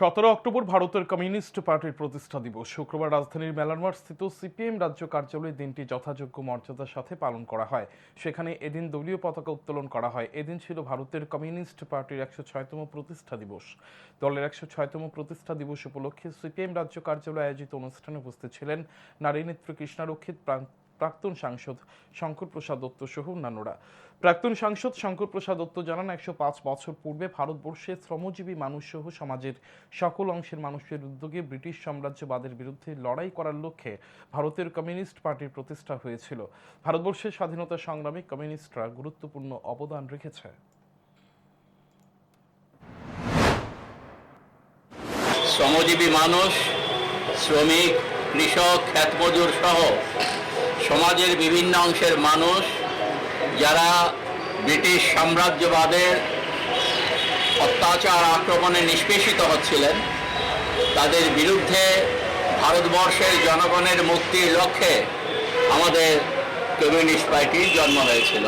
সতেরো অক্টোবর ভারতের কমিউনিস্ট পার্টির প্রতিষ্ঠা দিবস। শুক্রবার রাজধানীর মেলানমার স্থিত সিপিএম রাজ্য কার্যালয়ে দিনটি যথাযোগ্য মর্যাদার সাথে পালন করা হয়। সেখানে এদিন দলীয় পতাকা উত্তোলন করা হয়। এদিন ছিল ভারতের কমিউনিস্ট পার্টির একশো ছয়তম প্রতিষ্ঠা দিবস। দলের একশো ছয়তম প্রতিষ্ঠা দিবস উপলক্ষে সিপিএম রাজ্য কার্যালয়ে আয়োজিত অনুষ্ঠানে উপস্থিত ছিলেন নারী নেত্রী কৃষ্ণারক্ষিত প্রাক্তন সাংসদ শঙ্কর প্রসাদ দত্ত সহ অন্যান্যরা। প্রাক্তন সাংসদ শঙ্কর প্রসাদ দত্ত জানান, একশো পাঁচ বছর পূর্বে ভারতবর্ষে শ্রমজীবী মানুষ সহ সমাজের সকল অংশের মানুষের উদ্যোগে ব্রিটিশ সাম্রাজ্যবাদের বিরুদ্ধে লড়াই করার লক্ষ্যে ভারতের কমিউনিস্ট পার্টির প্রতিষ্ঠা হয়েছিল। ভারতবর্ষের স্বাধীনতা সংগ্রামে কমিউনিস্টরা গুরুত্বপূর্ণ অবদান রেখেছে। শ্রমজীবী মানুষ, শ্রমিক কৃষক, খ্যাতমজুর সহ সমাজের বিভিন্ন অংশের মানুষ, যারা ব্রিটিশ সাম্রাজ্যবাদের অত্যাচার আক্রমণে নিষ্পেষিত হচ্ছিলেন, তাদের বিরুদ্ধে ভারতবর্ষের জনগণের মুক্তির লক্ষ্যে আমাদের কমিউনিস্ট পার্টির জন্ম হয়েছিল।